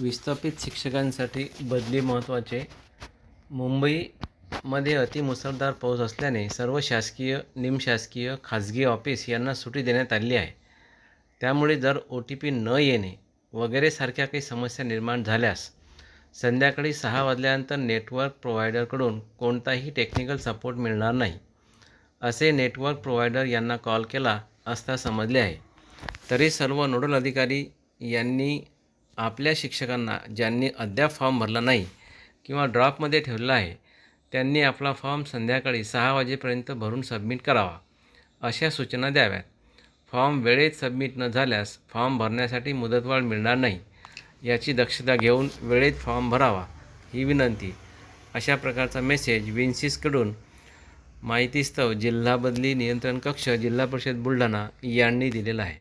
विस्थापित शिक्षकांसाठी बदली महत्त्वाचे मुंबईमध्ये अतिमुसळधार पाऊस असल्याने सर्व शासकीय निमशासकीय खाजगी ऑफिस यांना सुटी देण्यात आली आहे. त्यामुळे जर ओ टी पी न येणे वगैरे सारख्या काही समस्या निर्माण झाल्यास संध्याकाळी सहा वाजल्यानंतर नेटवर्क प्रोव्हायडरकडून कोणताही टेक्निकल सपोर्ट मिळणार नाही. असे नेटवर्क प्रोव्हायडर यांना कॉल केला असता समजले आहे. तरी सर्व नोडल अधिकारी यांनी आपल्या शिक्षकांना ज्यांनी अद्याप फॉर्म भरला नाही किंवा ड्रॉपमध्ये ठेवलेला आहे त्यांनी आपला फॉर्म संध्याकाळी सहा वाजेपर्यंत भरून सबमिट करावा अशा सूचना द्याव्यात. फॉर्म वेळेत सबमिट न झाल्यास फॉर्म भरण्यासाठी मुदतवाढ मिळणार नाही याची दक्षता घेऊन वेळेत फॉर्म भरावा ही विनंती. अशा प्रकारचा मेसेज विन्सिसकडून माहितीस्तव जिल्हा बदली नियंत्रण कक्ष जिल्हा परिषद बुलढाणा यांनी दिलेला आहे.